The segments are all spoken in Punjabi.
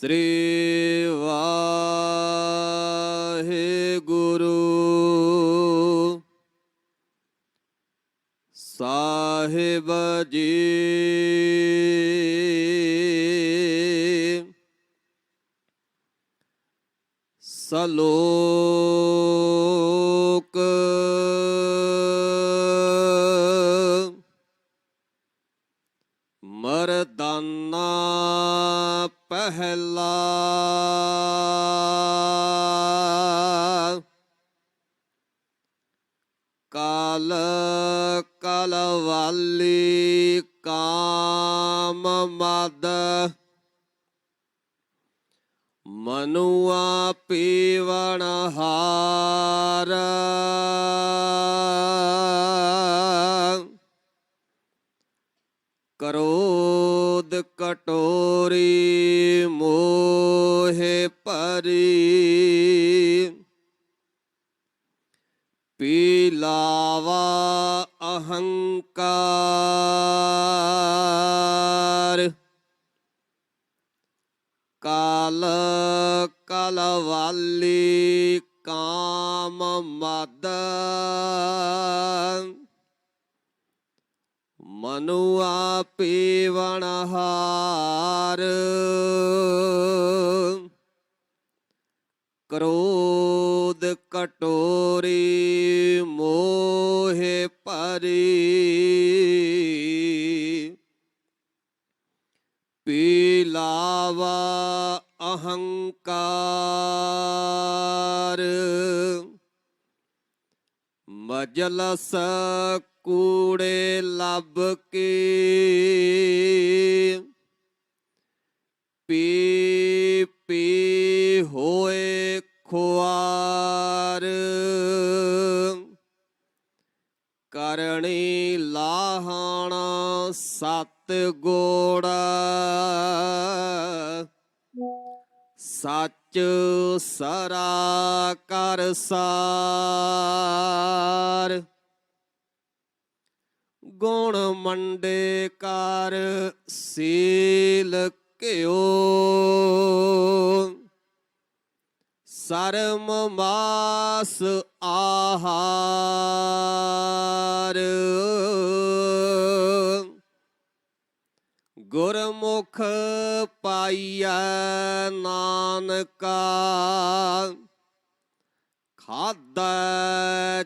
ਸ੍ਰੀ ਵਾਹਿਗੁਰੂ। ਸਾਹਿਬ ਜੀ। ਸਲੋਕ। ਮਰਦਾਨਾ ਪਹਿਲਾ ਕਾਲ ਕਲਵਾਲੀ ਕਾਮ ਮਦ ਮਨੁਆ ਪੀਵਣ ਹਾਰ। ਕਰੋਧ ਕਟੋ ਕਾਲ ਕਲਵਾਲੀ ਕਾਮ ਮਦ। ਮਨੁਆ ਪੀਵਣ ਹਾਰ। ਕ੍ਰੋਧ ਕਟੋਰੀ ਮੋਹ ਪਰੀ। ਪੀਲਾਵਾ ਅਹੰਕਾਰ। ਮਜਲਸ ਕੂੜੇ ਲੱਭ ਕੇ ਪੀ ਪੀ ਹੋਏ ਖੁਆਰ। ਕਰਣੀ ਲਾਹਣਾ ਸਤ ਗੋੜਾ ਸੱਚ ਸਰਾ ਕਰ ਸਾਰ। ਗੁਣ ਮੰਡੇ ਕਰ ਸੀਲ ਘਿਓ। ਸਰਮ ਮਾਸ ਆਹਾਰ। ਗੁਰਮੁਖ ਪਾਈਐ ਨਾਨਕਾ। ਖਾਦਾ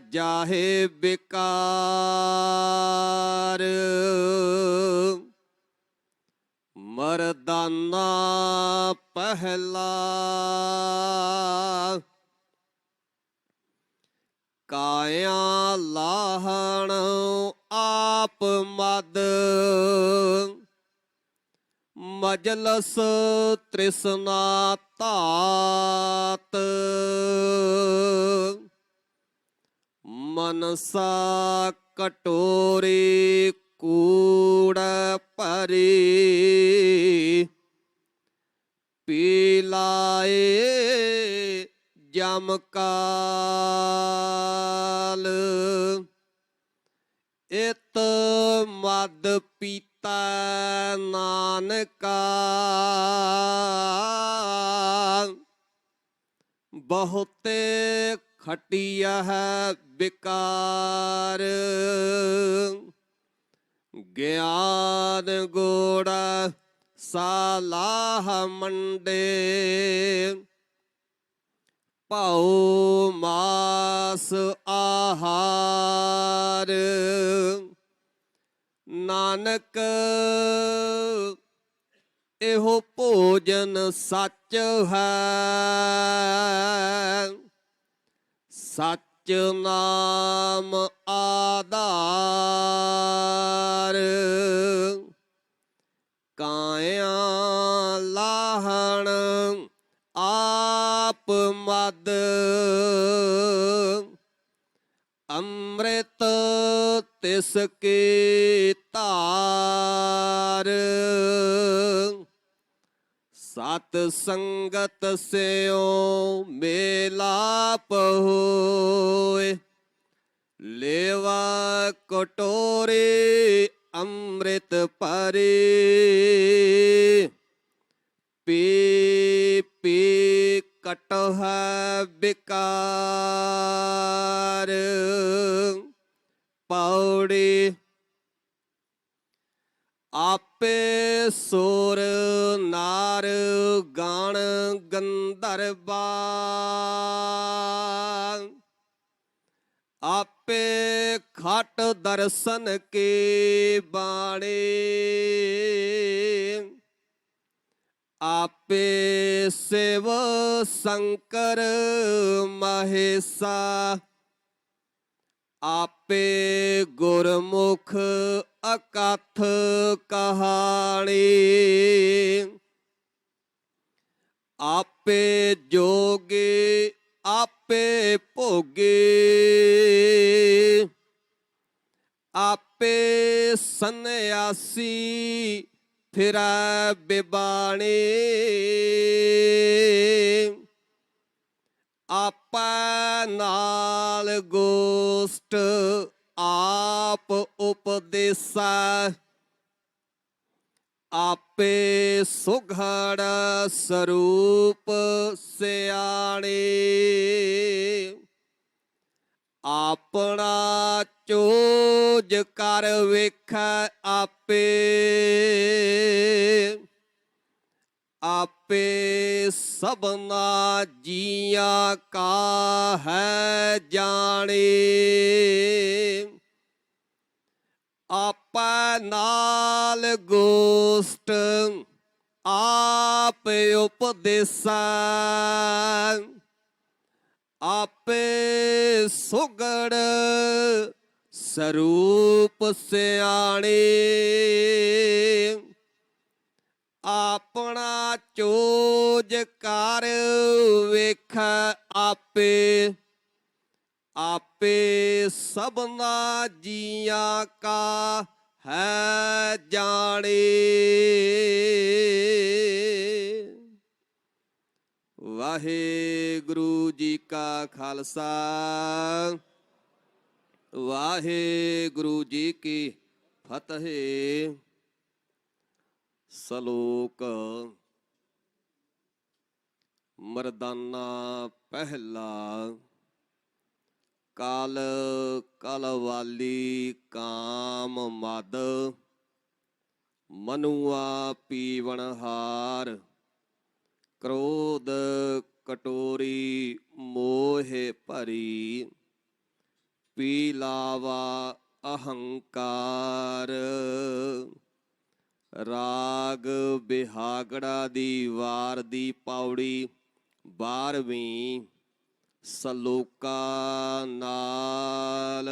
ਜਾਹੇ ਬਿਕਾਰ ਮਰਦਾਨਾ ਪਹਿਲਾ। ਕਾਇਆ ਲਾਹਣ ਆਪ ਮਦ। ਮਜਲਸ ਤ੍ਰਿਸ਼ਨਾ ਧਾਤ। ਮਨਸਾ ਕਟੋਰੀ ਕੂੜ ਭਰੀ। ਪੀ ਲਾਏ ਜਮ ਇਤ ਮਦ ਪੀ ਨਾਨਕਾ। ਬਹੁਤੇ ਖਟਿਆ ਹੈ ਵਿਕਾਰ। ਗਿਆਨ ਗੋੜਾ ਸਾਲਾਹ ਮੰਡੇ। ਪਾਉ ਮਾਸ ਆਹਾਰ। ਨਾਨਕ ਇਹੋ ਭੋਜਨ ਸੱਚ ਹੈ। ਸੱਚ ਨਾਮ ਆਧਾਰ ਕਾਇਆ ਲਾਹਣ ਆਪ ਮਦ। ਅੰਮ੍ਰਿਤ ਤਿਸ ਕੀ ਧਾਰ। ਸਤ ਸੰਗਤ ਸਿਓ ਮੇਲਾਪ ਹੋਏ ਲੇਵਾ ਕਟੋਰੇ ਅੰਮ੍ਰਿਤ ਭਰੇ। ਪੀ ਪੀ ਹੈ ਬਿਕਾ ਆਪੇ ਸੁਰ ਨਾਰ ਗਣ ਗੰਧਰਵਾ। ਆਪੇ ਖਟ ਦਰਸ਼ਨ ਕੀ ਬਾਣੀ। ਆਪੇ ਸਿਵ ਸ਼ੰਕਰ ਮਹੇਸਾ। ਆਪੇ ਗੁਰਮੁਖ ਅਕਥ ਕਹਾਣੀ। ਆਪੇ ਜੋਗੇ ਆਪੇ ਭੋਗੇ। ਆਪੇ ਸੰਨਿਆਸੀ ਫਿਰੈ ਬਿਬਾਣੀ। ਆਪਾ ਨਾਲ ਗੋਸਟ ਉਪਦੇਸਾ ਆਪੇ ਸੁਘੜ ਸਰੂਪ ਸਿਆਣੇ। ਆਪਣਾ ਚੋਜ ਕਰ ਵੇਖ ਆਪੇ। ਆਪੇ ਸਭਨਾ ਜੀਆਂ ਕਾ ਹੈ ਜਾਣੇ। ਆਪਾ ਨਾਲ ਗੋਸਟ ਆਪ ਉਪਦੇਸਾ, ਆਪੇ ਸੁਗੜ ਸਰੂਪ ਸਿਆਣੇ, ਆਪਣਾ ਚੋਜ ਕਰ ਵੇਖ ਆਪੇ ਆਪੇ ਸਭਨਾ ਜੀਆਂ ਕਾ ਹੈ ਜਾਣੇ। ਵਾਹਿਗੁਰੂ ਜੀ ਕਾ ਖਾਲਸਾ, ਵਾਹਿਗੁਰੂ ਜੀ ਕੀ ਫਤਿਹ। ਸਲੋਕ ਮਰਦਾਨਾ ਪਹਿਲਾ। ਕਾਲ ਕਲ ਵਾਲੀ ਕਾਮ ਮਦ, ਮਨੁਆ ਪੀਵਣ ਹਾਰ, ਕ੍ਰੋਧ ਕਟੋਰੀ ਮੋਹਿ ਭਰੀ, ਪੀ ਲਾਵਾ ਅਹੰਕਾਰ। ਰਾਗ ਬਿਹਾਗੜਾ ਦੀ ਵਾਰ ਦੀ ਪੌੜੀ 12ਵੀਂ ਸਲੋਕਾ ਨਾਲ।